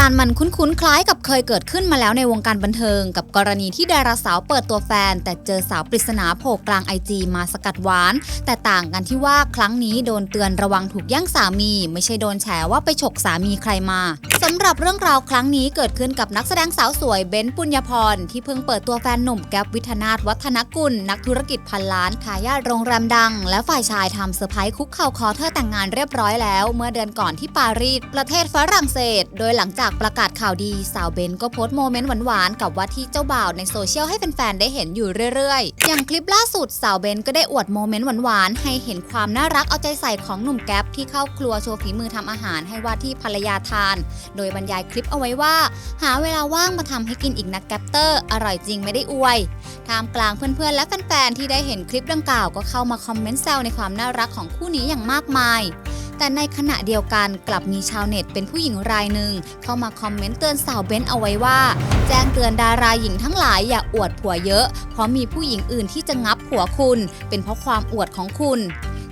การณ์มันคุ้นๆ คล้ายกับเคยเกิดขึ้นมาแล้วในวงการบันเทิง กับกรณีที่ดาราสาวเปิดตัวแฟน แต่เจอสาวปริศนาโผล่กลางไอจีมาสกัดหวาน แต่ต่างกันที่ว่าครั้งนี้โดนเตือนระวังถูกแย่งสามี ไม่ใช่โดนแฉว่าไปฉกสามีใครมาสำหรับเรื่องราวครั้งนี้เกิดขึ้นกับนักแสดงสาวสวยเบนซ์ปุญญพรที่เพิ่งเปิดตัวแฟนหนุ่มแก๊ปวิทนาถวัฒนกุล นักธุรกิจพันล้านทายาทโรงแรมดัง และฝ่ายชายทำเซอร์ไพรส์คุกเข่าขอเธอแต่งงานเรียบร้อยแล้ว เมื่อเดือนก่อนที่ปารีสประเทศฝรั่งเศส โดยหลังจากประกาศข่าวดีสาวเบนก็โพสต์โมเมนต์หวานๆกับว่าที่เจ้าบ่าวในโซเชียลให้แฟนๆได้เห็นอยู่เรื่อยๆ อย่างคลิปล่าสุดสาวเบนก็ได้อวดโมเมนต์หวานๆให้เห็นความน่ารักเอาใจใส่ของหนุ่มแก๊ปที่เข้าครัวโชว์ฝีมือทำอาหารให้ว่าที่ภรรยาทาน โดยบรรยายคลิปเอาไว้ว่า หาเวลาว่างมาทำให้กินอีกนักแก๊ปเตอร์อร่อยจริงไม่ได้อวยท่ามกลางเพื่อนๆและแฟนๆที่ได้เห็นคลิปดังกล่าวก็เข้ามาคอมเมนต์แซวในความน่ารักของคู่นี้อย่างมากมาย แต่ในขณะเดียวกันกลับมีชาวเน็ตเป็นผู้หญิงรายหนึ่งเข้ามาคอมเมนต์เตือนสาวเบ้นเอาไว้ว่า แจ้งเตือนดาราหญิงทั้งหลายอย่าอวดผัวเยอะ เพราะมีผู้หญิงอื่นที่จะงับผัวคุณ เป็นเพราะความอวดของคุณ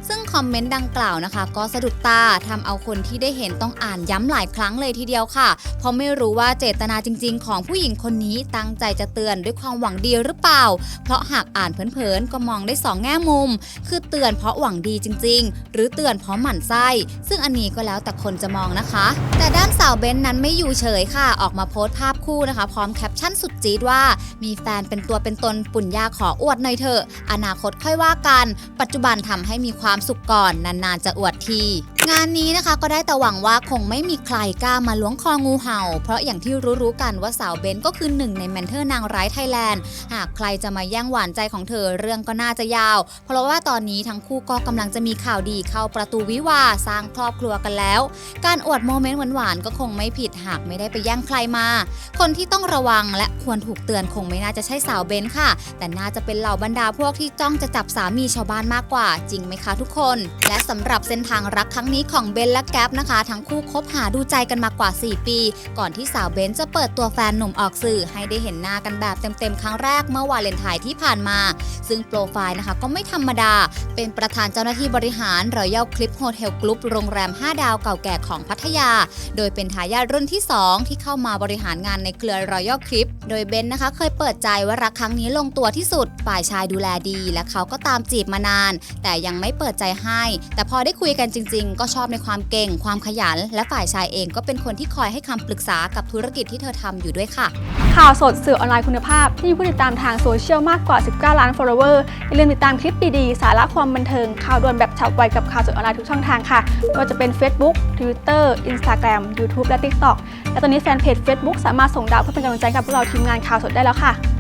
ซึ่งคอมเมนต์ดังกล่าวนะคะ ก็สะดุดตาทำเอาคนที่ได้เห็นต้องอ่านย้ำหลายครั้งเลยทีเดียวค่ะ เพราะไม่รู้ว่าเจตนาจริง ๆ ของผู้หญิงคนนี้ตั้งใจจะเตือนด้วยความหวังดีหรือเปล่า เพราะหากอ่านเผินๆก็มองได้สองแง่มุม คือเตือนเพราะหวังดีจริง ๆ หรือเตือนเพราะหมั่นไส้ ซึ่งอันนี้ก็แล้วแต่คนจะมองนะคะ แต่ด้านสาวเบนนั้นไม่อยู่เฉยค่ะ ออกมาโพสต์ภาพคู่นะคะ พร้อมแคปชั่นสุดจี๊ดว่ามีแฟนเป็นตัวเป็นตนปุ่นยาขออวดหน่อยเถอะ อนาคตค่อยว่ากัน ปัจจุบันทำให้มีความสุขก่อนนานๆจะอวดที งานนี้นะคะก็ได้แต่หวังว่าคงไม่มีใครกล้ามาล้วงคองูเห่า เพราะอย่างที่รู้ๆกันว่าสาวเบนก็คือหนึ่งในแมนเทอร์นางร้ายไทยแลนด์ หากใครจะมาแย่งหวานใจของเธอเรื่องก็น่าจะยาว เพราะว่าตอนนี้ทั้งคู่ก็กำลังจะมีข่าวดีเข้าประตูวิวาสร้างครอบครัวกันแล้ว การอวดโมเมนต์หวานๆก็คงไม่ผิดหากไม่ได้ไปแย่งใครมา คนที่ต้องระวังและควรถูกเตือนคงไม่น่าจะใช่สาวเบนค่ะ แต่น่าจะเป็นเหล่าบรรดาพวกที่จ้องจะจับสามีชาวบ้านมากกว่า จริงไหมคะทุกคน และสำหรับเส้นทางรักครั้งนี้นี้ของเบนและแก๊ปนะคะ ทั้งคู่คบหาดูใจกันมากว่า 4 ปี ก่อนที่สาวเบนจะเปิดตัวแฟนหนุ่มออกสื่อ ให้ได้เห็นหน้ากันแบบเต็มๆ ครั้งแรกเมื่อวาเลนไทน์ที่ผ่านมา ซึ่งโปรไฟล์นะคะก็ไม่ธรรมดา เป็นประธานเจ้าหน้าที่บริหารรอยัลคลิปโฮเทลกรุ๊ปโรงแรม 5 ดาวเก่าแก่ของพัทยา โดยเป็นทายาทรุ่นที่ 2 ที่เข้ามาบริหารงานในเครือรอยัลคลิปโดยเบนนะคะเคยเปิดใจว่ารักครั้งนี้ลงตัวที่สุด ฝ่ายชายดูแลดี และเขาก็ตามจีบมานาน แต่ยังไม่เปิดใจให้ แต่พอได้คุยกันจริง ๆ ก็ชอบในความเก่ง ความขยัน และฝ่ายชายเองก็เป็นคนที่คอยให้คำปรึกษากับธุรกิจที่เธอทำอยู่ด้วยค่ะ ข่าวสดสื่อออนไลน์คุณภาพ ที่มีผู้ติดตามทางโซเชียลมากกว่า 19 ล้าน follower อย่าลืมติดตามคลิปดีๆ สาระความบันเทิง ข่าวด่วนแบบฉับไวกับข่าวสดออนไลน์ทุกช่องทางค่ะไม่ว่าจะเป็น Facebook Twitter Instagram YouTube และ TikTok และตอนนี้แฟนเพจ Facebook สามารถส่งดาวเพื่อเป็นกำลังใจกับพวกเราทีมงานข่าวสดได้แล้วค่ะ